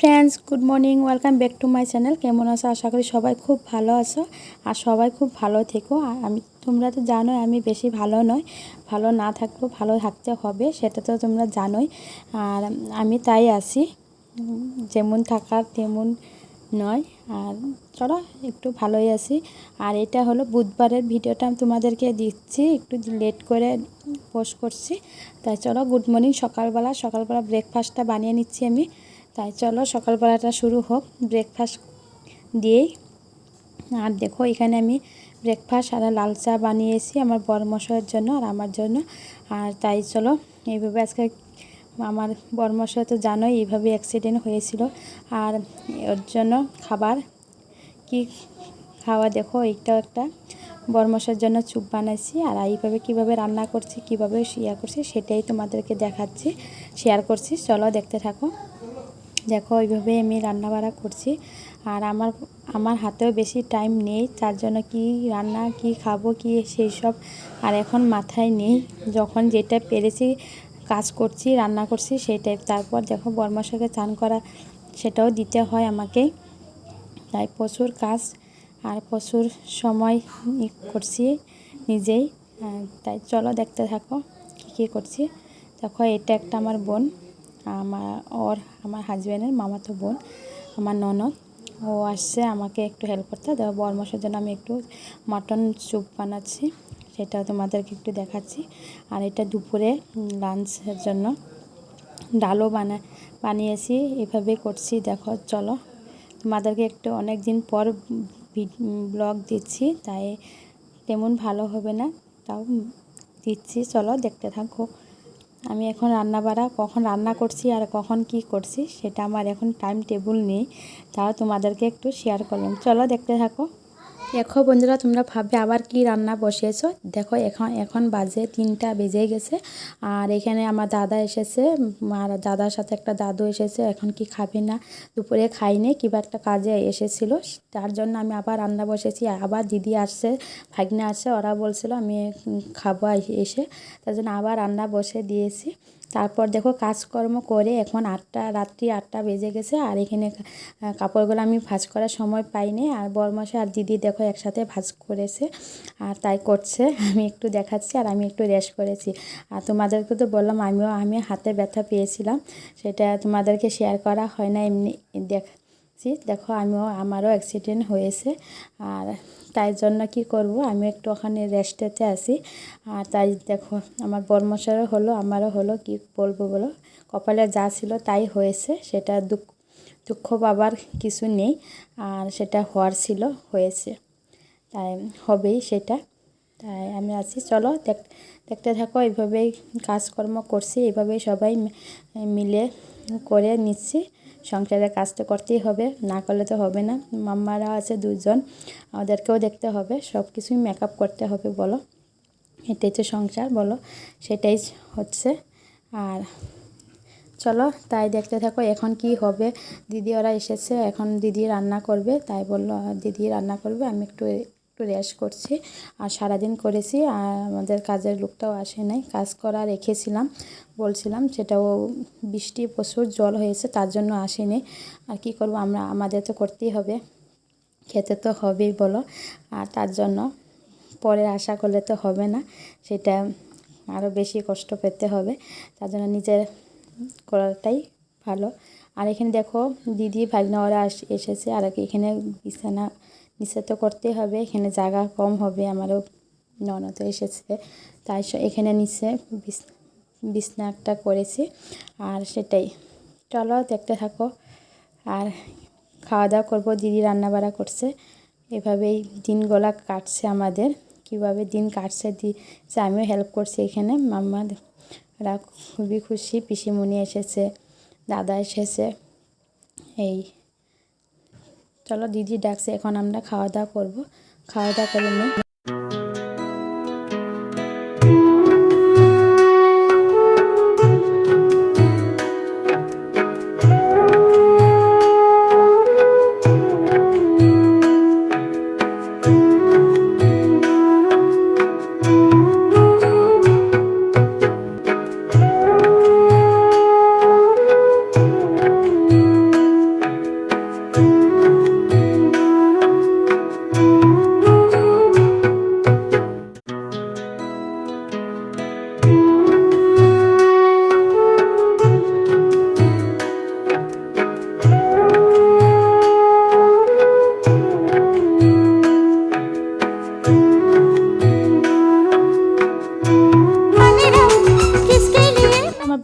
Friends good morning welcome back to my channel কেমন আছো? আশা করি সবাই খুব ভালো আছো আর সবাই খুব ভালো থেকো। আর আমি, তোমরা তো জানোই আমি বেশি ভালো নয় ভালো না থাকলেও ভালো থাকতে হবে, সেটা তো তোমরা জানোই। আর আমি তাই আছি। যেমন থাকার তেমন নয়। আর চলো, একটু ভালোই আছি। আর এটা হলো বুধবারের ভিডিওটা আমি তোমাদেরকে দিচ্ছি। একটু লেট করে পোস্ট করছি। তাই চলো গুড মর্নিং সকালবেলা। সকালবেলা ব্রেকফাস্টটা বানিয়ে নিচ্ছি আমি। তাই চলো সকালবেলাটা শুরু হোক। ব্রেকফাস্ট দিয়েই। আর দেখো, এখানে আমি ব্রেকফাস্ট আর লাল চা বানিয়েছি আমার বড় মশাইয়ের জন্য আর আমার জন্য। আর তাই চলো, এইভাবে আজকে আমার বড় মশাই তো জানোই এইভাবে অ্যাক্সিডেন্ট হয়েছিল। আর ওর জন্য খাবার কি খাওয়া দেখো, এইটাও একটা। বরমশার জন্য চুপ বানাইছি আর এইভাবে কীভাবে রান্না করছি, কীভাবে শেয়ার করছি সেটাই তোমাদেরকে দেখাচ্ছি শেয়ার করছি। চলো দেখতে থাকো। দেখো, এইভাবে আমি রান্না বাড়া করছি। আর আমার আমার হাতেও বেশি টাইম নেই, তার জন্য কি রান্না, কি খাব, কি সেই সব আর এখন মাথায় নেই। যখন যেটা পেরেছি কাজ করছি, রান্না করছি সেটাই তারপর দেখো বর্মাশাকে চান করা, সেটাও দিতে হয় আমাকে। তাই প্রচুর কাজ আর প্রচুর সময় করছি নিজেই। তাই চলো দেখতে থাকো, কী কী করছি। দেখো, এটা একটা আমার বোন। আমার ওর, আমার হাজব্যান্ডের মামাতো বোন, আমার ননদ। ও আসছে আমাকে একটু হেল্প করতে। দেখো বরমসের জন্য আমি একটু মাটন স্যুপ বানাচ্ছি, সেটা তোমাদেরকে একটু দেখাচ্ছি। আর এটা দুপুরে লাঞ্চের জন্য ডালও বানা, বানিয়েছি এভাবে করছি। দেখো, চলো, তোমাদেরকে একটু অনেক দিন পর ব্লগ দিচ্ছি, তাই তেমন ভালো হবে না, তাও দিচ্ছি। চলো, দেখতে থাকো। আমি এখন রান্না বাড়া, কখন রান্না করছি আর কখন কি করছি, সেটা আমার এখন টাইম টেবিল নেই। তাও তোমাদেরকে একটু শেয়ার করলাম। চলো দেখতে থাকো। দেখো বন্ধুরা, তোমরা ভাববে আবার কি রান্না বসিয়েছো? দেখো, এখন এখন বাজে তিনটা বেজে গেছে। আর এখানে আমার দাদা এসেছে, আর দাদার সাথে একটা দাদু এসেছে, এখন কি খাবে না, দুপুরে খাইনি কিবা একটা কাজে এসেছিল। তার জন্য আমি আবার রান্না বসেছি আবার দিদি আসছে, ভাগ্নে আসছে, ওরা বলছিল আমি খাব এসে। তার জন্য আবার রান্না বসে দিয়েছি। তারপর দেখো কাজকর্ম করে এখন আটটা, রাত্রি আটটা বেজে গেছে আর এখানে কাপড়গুলো আমি ভাঁজ করার সময় পাইনি আর বরমাসে আর দিদি দেখো একসাথে ভাঁজ করেছে আর তাই করছে। আমি একটু দেখাচ্ছি আর আমি একটু রেস্ট করেছি। আর তোমাদেরকে তো বললাম আমিও, আমি হাতে ব্যথা পেয়েছিলাম। সেটা তোমাদেরকে শেয়ার করা হয় না, এমনি দেখছি দেখো, আমিও, আমারও অ্যাক্সিডেন্ট হয়েছে। আর তাই জন্য কি করব? আমি একটু ওখানে রেস্টেতে আছি। আর তাই দেখো, আমার বর্মশারও হলো, আমারও হলো, কি বলব বলো? কপালে যা ছিল তাই হয়েছে। সেটা দুঃখ দুঃখ পাবার কিছু নেই। আর সেটা হওয়ার ছিল, হয়েছে। তাই হবেই সেটা। তাই আমি আছি। চলো, দেখ, দেখতে থাকো, এইভাবেই কাজকর্ম করছি। এইভাবেই সবাই মিলে করে নিচ্ছি। সংসারের কাজ তো করতেই হবে, না করলে তো হবে না। মাম্মারা আছে দুজন ওদেরকেও দেখতে হবে সব কিছুই মেকআপ করতে হবে, বলো। এটাই তো সংসার, বলো। সেটাই হচ্ছে। আর চলো, তাই দেখতে থাকো, এখন কি হবে? দিদি ওরা এসেছে, এখন দিদি রান্না করবে, তাই বলল দিদি রান্না করবে, আমি একটু একটু রেস্ট করছি। আর সারাদিন করেছি, আর আমাদের কাজের লোকটাও আসে নাই। কাজ করা রেখেছিলাম, বলছিলাম সেটাও বৃষ্টি প্রচুর জল হয়েছে, তার জন্য আসেনি। আর কি করব, আমরা, আমাদের তো করতেই হবে। খেতে তো হবেই বলো। আর তার জন্য পরে আশা করলে তো হবে না, সেটা আরও বেশি কষ্ট পেতে হবে। তার জন্য নিজের করাটাই ভালো। আর এখানে দেখো, দিদি ভাগনা ওরা এসেছে, আর এখানে বিছানা নিচে তো করতেই হবে, এখানে জায়গা কম হবে, আমারও ননদ এসেছে। তাই এখানে নিচে বিছ- বিছনা একটা করেছি, আর সেটাই। চলো দেখতে থাকো। আর খাওয়া দাওয়া করব, দিদি রান্নাবাড়া করছে। এভাবেই দিনগুলা কাটছে আমাদের। কীভাবে দিন কাটছে দিচ্ছে আমিও হেল্প করছি এখানে। মাম্মারা খুবই খুশি, পিসিমণি এসেছে, দাদা এসেছে। এই চলো দিদি ডাকছে এখন আমরা খাওয়া দাওয়া করব। খাওয়া দাওয়া করে নিই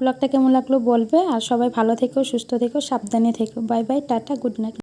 ব্লগটা কেমন লাগল বলবে। আর সবাই ভালো থেকো, সুস্থ থেকো, সাবধানে থেকো। Bye bye, tata, good night.